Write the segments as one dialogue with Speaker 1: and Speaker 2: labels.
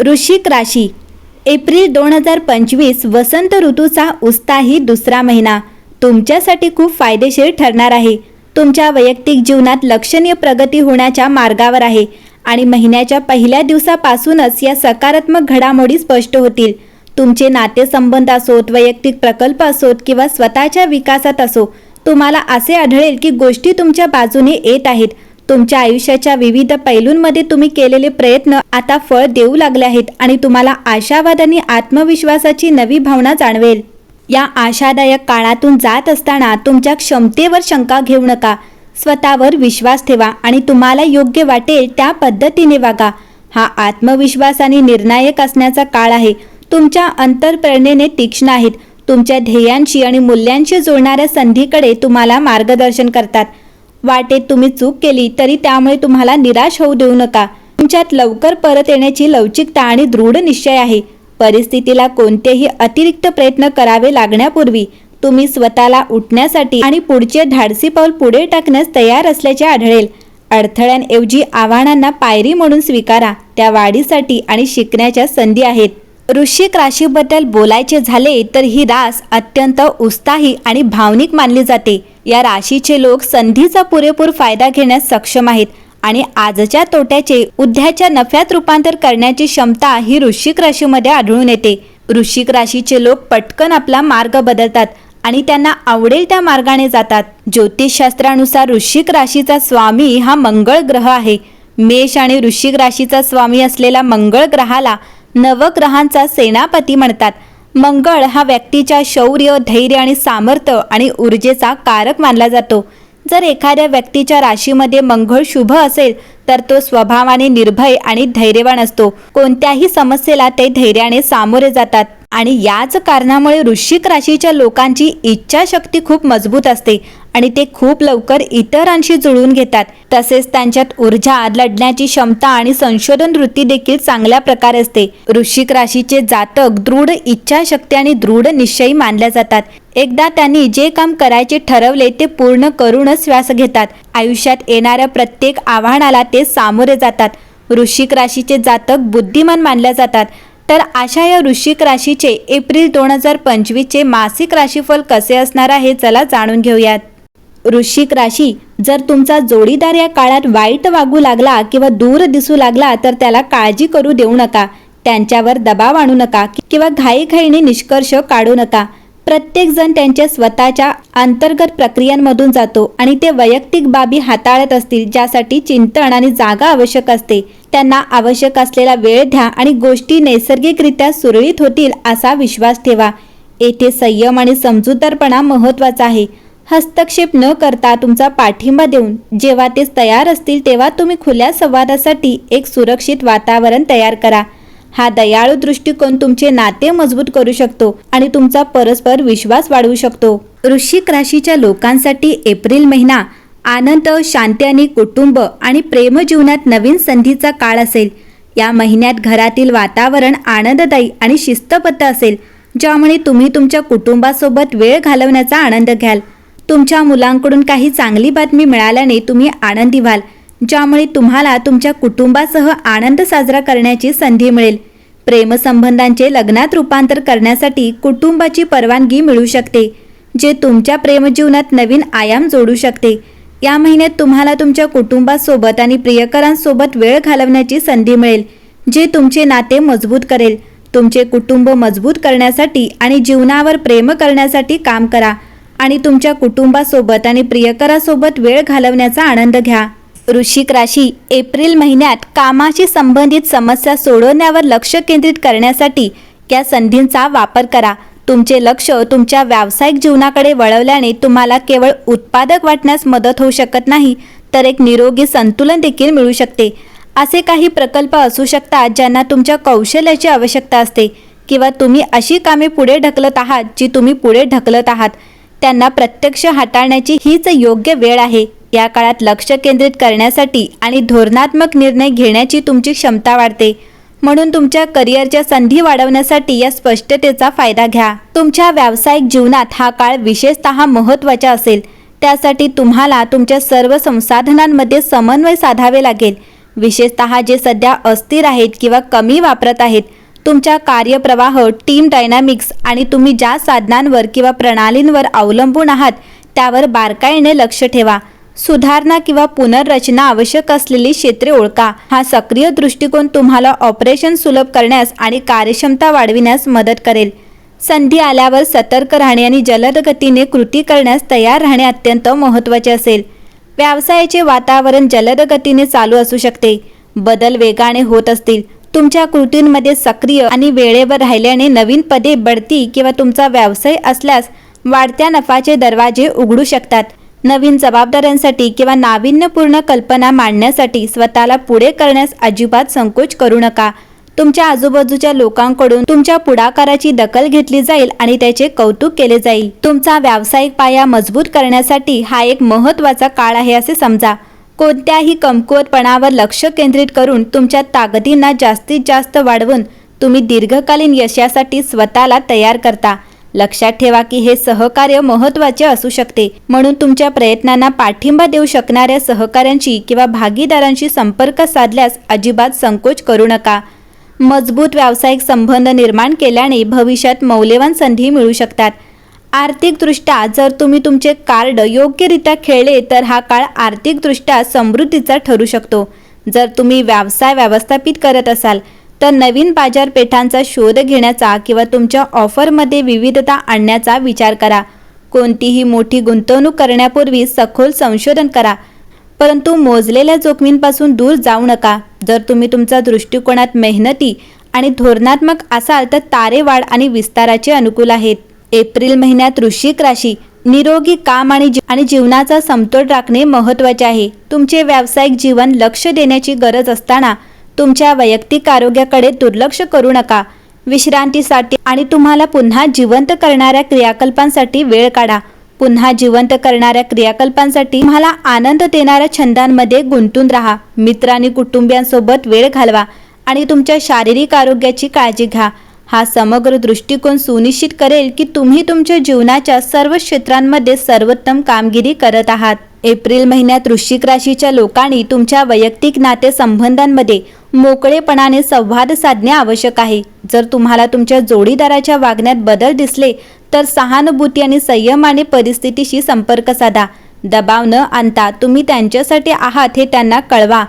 Speaker 1: वृश्चिक राशी. एप्रिल दोन हजार पंचवीस वसंत ऋतूचा उत्साही दुसरा महिना. तुमच्यासाठी खूप फायदेशीर ठरणार आहे. तुमच्या वैयक्तिक जीवनात लक्षणीय प्रगती होण्याच्या मार्गावर आहे आणि महिन्याच्या पहिल्या दिवसापासूनच या सकारात्मक घडामोडी स्पष्ट होतील. तुमचे नातेसंबंध असोत वैयक्तिक प्रकल्प असोत किंवा स्वतःच्या विकासात असो तुम्हाला असे आढळेल की गोष्टी तुमच्या बाजूने येत आहेत. तुमच्या आयुष्याच्या विविध पैलूंमध्ये तुम्ही केलेले प्रयत्न आता फळ देऊ लागले आहेत आणि तुम्हाला आशावाद आणि आत्मविश्वासाची नवी भावना जाणवेल. या आशादायक काळातून जात असताना तुमच्या क्षमतेवर शंका घेऊ नका. स्वतःवर विश्वास ठेवा आणि तुम्हाला योग्य वाटेल त्या पद्धतीने वागा. हा आत्मविश्वास आणि निर्णायक असण्याचा काळ आहे. तुमच्या अंतरप्रेरणेने तीक्ष्ण आहेत. तुमच्या ध्येयांशी आणि मूल्यांशी जुळणाऱ्या संधीकडे तुम्हाला मार्गदर्शन करतात. वाटेत तुम्ही चूक केली तरी त्यामुळे तुम्हाला निराश होऊ देऊ नका. तुमच्यात लवकर परत येण्याची लवचिकता आणि दृढ निश्चय आहे. परिस्थितीला कोणतेही अतिरिक्त प्रयत्न करावे लागण्यापूर्वी तुम्ही स्वतःला उठण्यासाठी आणि पुढचे धाडसी पाऊल पुढे टाकण्यास तयार असल्याचे आढळेल. अडथळ्यांऐवजी आव्हानांना पायरी म्हणून स्वीकारा. त्या वाढीसाठी आणि शिकण्याच्या संधी आहेत. वृश्चिक राशीबद्दल बोलायचे झाले तर ही रास अत्यंत उत्साही आणि भावनिक मानली जाते. या राशीचे लोक संधीचा पुरेपूर फायदा घेण्यास सक्षम आहेत आणि आजच्या तोट्याचे उद्याच्या नफ्यात रूपांतर करण्याची क्षमता ही वृश्चिक राशीमध्ये आढळून येते. वृश्चिक राशीचे लोक पटकन आपला मार्ग बदलतात आणि त्यांना आवडेल त्या मार्गाने जातात. ज्योतिषशास्त्रानुसार वृश्चिक राशीचा स्वामी हा मंगळ ग्रह आहे. मेष आणि वृश्चिक राशीचा स्वामी असलेला मंगळ ग्रहाला नवग्रहांचा सेनापती म्हणतात. मंगळ हा व्यक्तीच्या शौर्य धैर्य आणि सामर्थ्य आणि ऊर्जेचा कारक मानला जातो. जर एखाद्या व्यक्तीच्या राशीमध्ये मंगळ शुभ असेल तर तो स्वभावाने निर्भय आणि धैर्यवान असतो. कोणत्याही समस्येला ते धैर्याने सामोरे जातात. आणि याच कारणामुळे वृश्चिक राशीच्या लोकांची इच्छाशक्ती खूप मजबूत असते आणि ते खूप लवकर इतरांशी जुळून घेतात. तसेच त्यांच्यात ऊर्जा लढण्याची क्षमता आणि संशोधन वृत्ती देखील चांगल्या प्रकारे असते. वृश्चिक राशीचे जातक दृढ इच्छाशक्ती आणि दृढ निश्चयी मानल्या जातात. एकदा त्यांनी जे काम करायचे ठरवले ते पूर्ण करूनच श्वास घेतात. आयुष्यात येणाऱ्या प्रत्येक आव्हानाला ते सामोरे जातात. वृश्चिक राशीचे जातक बुद्धिमान मानल्या जातात. तर अशा या वृश्चिक राशीचे एप्रिल दोन हजार पंचवीसचे मासिक राशीफल कसे असणार आहे चला जाणून घेऊयात. वृश्चिक राशी जर तुमचा जोडीदार या काळात वाईट वागू लागला किंवा दूर दिसू लागला तर त्याला काळजी करू देऊ नका. त्यांच्यावर दबाव आणू नका किंवा घाईघाईने निष्कर्ष काढू नका. प्रत्येकजण त्यांच्या स्वतःच्या अंतर्गत प्रक्रियांमधून जातो आणि ते वैयक्तिक बाबी हाताळत असतील ज्यासाठी चिंतन आणि जागा आवश्यक असते. त्यांना आवश्यक असलेला वेळ द्या आणि गोष्टी नैसर्गिकरित्या सुरळीत होतील असा विश्वास ठेवा. येथे संयम आणि समजूतदारपणा महत्त्वाचा आहे. हस्तक्षेप न करता तुमचा पाठिंबा देऊन जेव्हा ते तयार असतील तेव्हा तुम्ही खुल्या संवादासाठी एक सुरक्षित वातावरण तयार करा. हा दयाळू दृष्टिकोन तुमचे नाते मजबूत करू शकतो आणि तुमचा परस्पर विश्वास वाढवू शकतो. वृश्चिक राशीच्या लोकांसाठी एप्रिल महिना आनंद शांती आणि कुटुंब आणि प्रेमजीवनात नवीन संधीचा काळ असेल. या महिन्यात घरातील वातावरण आनंददायी आणि शिस्तबद्ध असेल ज्यामुळे तुम्ही तुमच्या कुटुंबासोबत वेळ घालवण्याचा आनंद घ्याल. तुमच्या मुलांकडून काही चांगली बातमी मिळाल्याने तुम्ही आनंदी व्हाल. ज्यामुळे तुम्हाला तुमच्या कुटुंबासह आनंद साजरा करण्याची संधी मिळेल. प्रेमसंबंधांचे लग्नात रूपांतर करण्यासाठी कुटुंबाची परवानगी मिळू शकते जे तुमच्या प्रेमजीवनात नवीन आयाम जोडू शकते. या महिन्यात तुम्हाला तुमच्या कुटुंबासोबत आणि प्रियकरांसोबत वेळ घालवण्याची संधी मिळेल जे तुमचे नाते मजबूत करेल. तुमचे कुटुंब मजबूत करण्यासाठी आणि जीवनावर प्रेम करण्यासाठी काम करा आणि तुमच्या कुटुंबासोबत आणि प्रियकरासोबत वेळ घालवण्याचा आनंद घ्या. वृश्चिक राशी एप्रिल महिन्यात कामाशी संबंधित समस्या सोडवण्यावर लक्ष केंद्रित करण्यासाठी या संधींचा वापर करा. तुमचे लक्ष तुमच्या व्यावसायिक जीवनाकडे वळवल्याने तुम्हाला केवळ उत्पादक वाटण्यास मदत होऊ शकत नाही तर एक निरोगी संतुलन देखील मिळू शकते. असे काही प्रकल्प असू शकतात ज्यांना तुमच्या कौशल्याची आवश्यकता असते किंवा तुम्ही अशी कामे पुढे ढकलत आहात जी तुम्ही पुढे ढकलत आहात. त्यांना प्रत्यक्ष हाताळण्याची हीच योग्य वेळ आहे. या काळात लक्ष केंद्रित करण्यासाठी आणि धोरणात्मक निर्णय घेण्याची तुमची क्षमता वाढते. म्हणून तुमच्या करिअरच्या संधी वाढवण्यासाठी या स्पष्टतेचा फायदा घ्या. तुमच्या व्यावसायिक जीवनात हा काळ विशेषतः महत्त्वाचा असेल. त्यासाठी तुम्हाला तुमच्या सर्व संसाधनांमध्ये समन्वय साधावे लागेल. विशेषतः जे सध्या अस्थिर आहेत किंवा कमी वापरत आहेत तुमच्या कार्यप्रवाह टीम डायनामिक्स आणि तुम्ही ज्या साधनांवर किंवा प्रणालींवर अवलंबून आहात त्यावर बारकाईने लक्ष ठेवा. सुधारणा किंवा पुनर्रचना आवश्यक असलेली क्षेत्रे ओळखा. हा सक्रिय दृष्टिकोन तुम्हाला ऑपरेशन सुलभ करण्यास आणि कार्यक्षमता वाढविण्यास मदत करेल. संधी आल्यावर सतर्क राहणे आणि जलद गतीने कृती करण्यास तयार राहणे अत्यंत महत्त्वाचे असेल. व्यवसायाचे वातावरण जलद गतीने चालू असू शकते. बदल वेगाने होत असतील. तुमच्या कृतींमध्ये सक्रिय आणि वेळेवर राहिल्याने नवीन पदे बढती किंवा तुमचा व्यवसाय असल्यास वाढत्या नफाचे दरवाजे उघडू शकतात. नवीन जबाबदाऱ्यांसाठी किंवा नाविन्यपूर्ण कल्पना मांडण्यासाठी स्वतःला पुढे करण्यास अजिबात संकोच करू नका. तुमच्या आजूबाजूच्या लोकांकडून तुमच्या पुढाकाराची दखल घेतली जाईल आणि त्याचे कौतुक केले जाईल. तुमचा व्यावसायिक पाया मजबूत करण्यासाठी हा एक महत्त्वाचा काळ आहे असे समजा. कोणत्याही कमकुवतपणावर लक्ष केंद्रित करून तुमच्या ताकदींना जास्तीत जास्त वाढवून तुम्ही दीर्घकालीन यशासाठी स्वतःला तयार करता. लक्षात ठेवा की हे सहकार्य महत्त्वाचे असू शकते. म्हणून तुमच्या प्रयत्नांना पाठिंबा देऊ शकणाऱ्या सहकाऱ्यांशी किंवा भागीदारांशी संपर्क साधल्यास अजिबात संकोच करू नका. मजबूत व्यावसायिक संबंध निर्माण केल्याने भविष्यात मौल्यवान संधी मिळू शकतात. आर्थिकदृष्ट्या जर तुम्ही तुमचे कार्ड योग्यरित्या खेळले तर हा काळ आर्थिकदृष्ट्या समृद्धीचा ठरू शकतो. जर तुम्ही व्यवसाय व्यवस्थापित करत असाल तर नवीन बाजारपेठांचा शोध घेण्याचा किंवा तुमच्या ऑफरमध्ये विविधता आणण्याचा विचार करा. कोणतीही मोठी गुंतवणूक करण्यापूर्वी सखोल संशोधन करा. परंतु मोजलेल्या जोखमींपासून दूर जाऊ नका. जर तुम्ही तुमच्या दृष्टिकोनात मेहनती आणि धोरणात्मक असाल तर तारेवाढ आणि विस्ताराचे अनुकूल आहेत. एप्रिल महिन्यात वृश्चिक राशी निरोगी काम आणि जी- आणि जीवनाचा समतोल राखणे महत्त्वाचे आहे. तुमचे व्यावसायिक जीवन लक्ष देण्याची गरज असताना तुमच्या वैयक्तिक आरोग्याकडे दुर्लक्ष करू नका. विश्रांतीसाठी आणि तुम्हाला पुन्हा जिवंत करणाऱ्या क्रियाकल्पांसाठी वेळ काढा. पुन्हा जिवंत करणाऱ्या क्रियाकल्पांसाठी तुम्हाला आनंद देणाऱ्या छंदांमध्ये गुंतून राहा. मित्र आणि कुटुंबियांसोबत वेळ घालवा आणि तुमच्या शारीरिक आरोग्याची काळजी घ्या. हा समग्र दृष्टिकोन सुनिश्चित करेल की तुम्ही तुमच्या जीवनाच्या सर्व क्षेत्रांमध्ये सर्वोत्तम कामगिरी करत आहात. एप्रिल महिन्यात वृश्चिक राशीच्या लोकांनी तुमच्या वैयक्तिक नातेसंबंधांमध्ये मोकळेपणाने संवाद साधणे आवश्यक आहे. जर तुम्हाला तुमच्या जोडीदाराच्या वागण्यात बदल दिसले तर सहानुभूती आणि संयमाने परिस्थितीशी संपर्क साधा. दबाव न आणता तुम्ही त्यांच्यासाठी आहात हे त्यांना कळवा.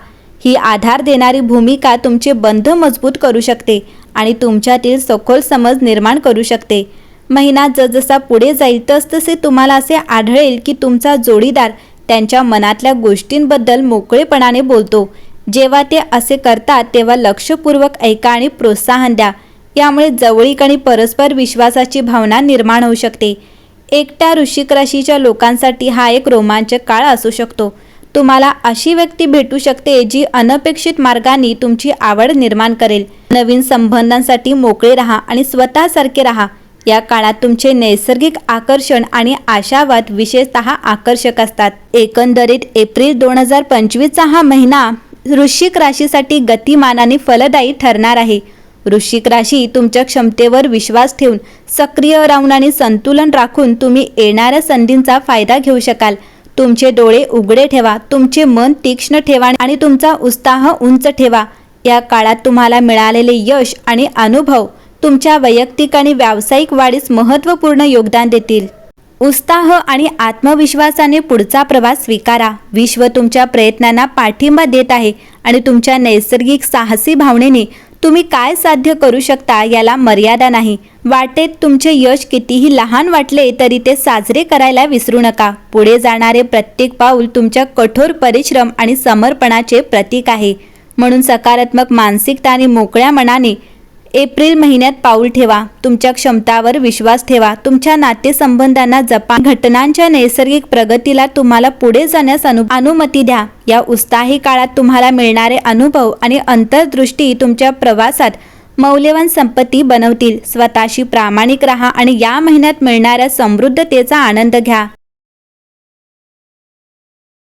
Speaker 1: ही आधार देणारी भूमिका तुमचे बंध मजबूत करू शकते. आणि तुमच्यातील सखोल समज निर्माण करू शकते. महिना जसजसा पुढे जाईल तसतसे तुम्हाला असे आढळेल की तुमचा जोडीदार त्यांच्या मनातल्या गोष्टींबद्दल मोकळेपणाने बोलतो. जेव्हा ते असे करतात तेव्हा लक्षपूर्वक ऐका आणि प्रोत्साहन द्या. यामुळे जवळीक आणि परस्पर विश्वासाची भावना निर्माण होऊ शकते. एकट्या ऋषिक राशीच्या लोकांसाठी हा एक रोमांचक काळ असू शकतो. तुम्हाला अशी व्यक्ती भेटू शकते जी अनपेक्षित मार्गाने तुमची आवड निर्माण करेल. नवीन संबंधांसाठी मोकळे राहा आणि स्वतःसारखे राहा. या काळात तुमचे नैसर्गिक आकर्षण आणि आशावाद विशेषतः आकर्षक असतात. एकंदरीत एप्रिल दोन हजार पंचवीसचा हा महिना वृश्चिक राशीसाठी गतिमानाने फलदायी ठरणार आहे. वृश्चिक राशी तुमच्या क्षमतेवर विश्वास ठेवून सक्रिय राहून आणि संतुलन राखून तुम्ही येणाऱ्या संधींचा फायदा घेऊ शकाल. तुमचे डोळे उघडे ठेवा तुमचे मन तीक्ष्ण ठेवा आणि तुमचा उत्साह उंच ठेवा. या काळात तुम्हाला मिळालेले यश आणि अनुभव तुमच्या वैयक्तिक आणि व्यावसायिक वाढीस महत्त्वपूर्ण योगदान देतील. उत्साह आणि आत्मविश्वासाने पुढचा प्रवास स्वीकारा. विश्व तुमच्या प्रयत्नांना पाठिंबा देत आहे आणि तुमच्या नैसर्गिक साहसी भावनेने तुम्ही काय साध्य करू शकता याला मर्यादा नाही. वाटेत तुमचे यश कितीही लहान वाटले तरी ते साजरे करायला विसरू नका. पुढे जाणारे प्रत्येक पाऊल तुमच्या कठोर परिश्रम आणि समर्पणाचे प्रतीक आहे. म्हणून सकारात्मक मानसिकता आणि मोकळ्या मनाने एप्रिल महिन्यात पाऊल ठेवा. तुमच्या क्षमतावर विश्वास ठेवा. तुमच्या नातेसंबंधांना जपा घटनांच्या नैसर्गिक प्रगतीला तुम्हाला पुढे जाण्यास अनु अनुमती द्या. या उत्साही काळात तुम्हाला मिळणारे अनुभव आणि अंतर्दृष्टी तुमच्या प्रवासात मौल्यवान संपत्ती बनवतील. स्वतःशी प्रामाणिक राहा आणि या महिन्यात मिळणाऱ्या समृद्धतेचा आनंद घ्या.